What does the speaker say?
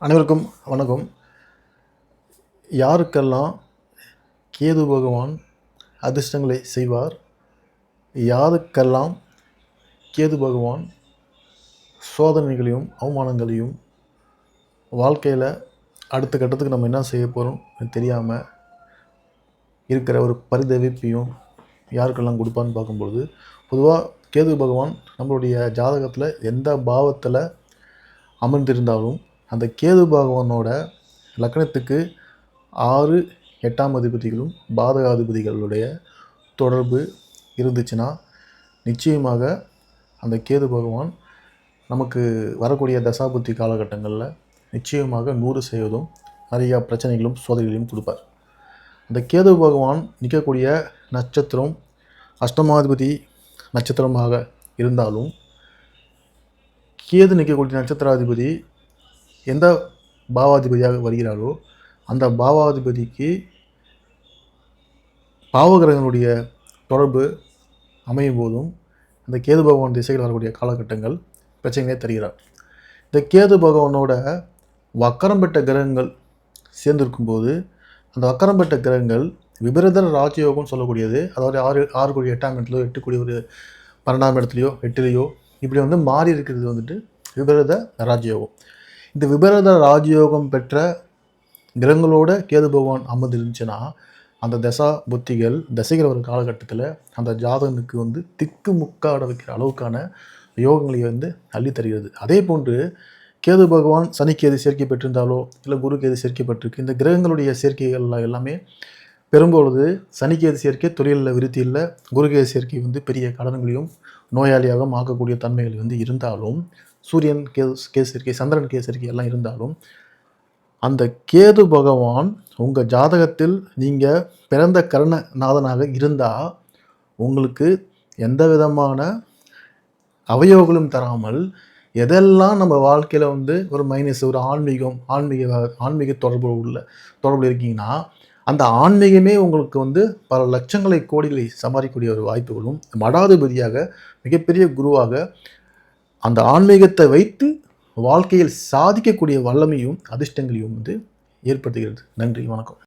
அனைவருக்கும் வணக்கம். யாருக்கெல்லாம் கேது பகவான் அதிர்ஷ்டங்களை செய்வார் யாருக்கெல்லாம் கேது பகவான் சோதனைகளையும் அவமானங்களையும் வாழ்க்கையில் அடுத்த கட்டத்துக்கு நம்ம என்ன செய்ய போகிறோம் தெரியாமல் இருக்கிற ஒரு பரிதவிப்பையும் யாருக்கெல்லாம் கொடுப்பான்னு பார்க்கும்பொழுது பொதுவாக கேது பகவான் நம்மளுடைய ஜாதகத்தில் எந்த பாவத்தில் அமர்ந்திருந்தாலும் அந்த கேது பகவானோட லக்னத்துக்கு ஆறு எட்டாம் அதிபதிகளும் பாதகாதிபதிகளுடைய தொடர்பு இருந்துச்சுன்னா நிச்சயமாக அந்த கேது பகவான் நமக்கு வரக்கூடிய தசாபுத்தி காலகட்டங்களில் நிச்சயமாக நூறு செய்வதும் நிறையா பிரச்சனைகளும் சோதனைகளையும் கொடுப்பார். அந்த கேது பகவான் நிற்கக்கூடிய நட்சத்திரம் அஷ்டமாதிபதி நட்சத்திரமாக இருந்தாலும் கேது நிற்கக்கூடிய நட்சத்திராதிபதி எந்த பாவாதிபதியாக வருகிறாரோ அந்த பாவாதிபதிக்கு பாவகிரகங்களுடைய தொடர்பு அமையும் போதும் அந்த கேது பகவான் திசைகள் வரக்கூடிய காலகட்டங்கள் பிரச்சனைகளை தருகிறார். இந்த கேது பகவானோட வக்கரம் பெற்ற கிரகங்கள் சேர்ந்திருக்கும்போது அந்த வக்கரம் பெற்ற கிரகங்கள் விபரீத ராஜயோகம் சொல்லக்கூடியது அதாவது ஆறு ஆறு கோடி எட்டாம் இடத்துலையோ எட்டு கோடி ஒரு பன்னெண்டாம் இடத்துலையோ எட்டுலேயோ இப்படி வந்து மாறி இருக்கிறது வந்துட்டு விபரத ராஜயோகம். இந்த விபரீத ராஜயோகம் பெற்ற கிரகங்களோட கேது பகவான் அமர்ந்திருந்துச்சுன்னா அந்த தசா புத்திகள் தசைகள் ஒரு காலகட்டத்தில் அந்த ஜாதகனுக்கு வந்து திக்கு முக்காட வைக்கிற அளவுக்கான யோகங்களை வந்து அள்ளி தருகிறது. அதே போன்று கேது பகவான் சனிக்கேது சேர்க்கை பெற்றிருந்தாலோ இல்லை குரு கேது சேர்க்கை பெற்றிருக்கு இந்த கிரகங்களுடைய சேர்க்கைகள் எல்லாமே பெரும்பொழுது சனிக்கேது சேர்க்கை தொழிலில் விருத்தி இல்லை குருகேது சேர்க்கை வந்து பெரிய கடன்களையும் நோயாளியாக மாக்கக்கூடிய தன்மைகள் வந்து இருந்தாலும் சூரியன் கேஸ் கேசரிக்கை சந்திரன் கேசரிக்கை எல்லாம் இருந்தாலும் அந்த கேது பகவான் உங்கள் ஜாதகத்தில் நீங்கள் பிறந்த கர்ணநாதனாக இருந்தால் உங்களுக்கு எந்த விதமான அவயோகங்களும் தராமல் எதெல்லாம் நம்ம வாழ்க்கையில் வந்து ஒரு மைனஸ் ஒரு ஆன்மீகம் ஆன்மீக ஆன்மீக தொடர்பு உள்ள தொடர்பு இருக்கீங்கன்னா அந்த ஆன்மீகமே உங்களுக்கு வந்து பல லட்சங்களை கோடிகளை சம்பாதிக்கக்கூடிய ஒரு வாய்ப்புகளும் மடாதிபதியாக மிகப்பெரிய குருவாக அந்த ஆன்மீகத்தை வைத்து வாழ்க்கையில் சாதிக்கக்கூடிய வல்லமையும் அதிர்ஷ்டங்களையும் வந்து ஏற்படுத்துகிறது. நன்றி வணக்கம்.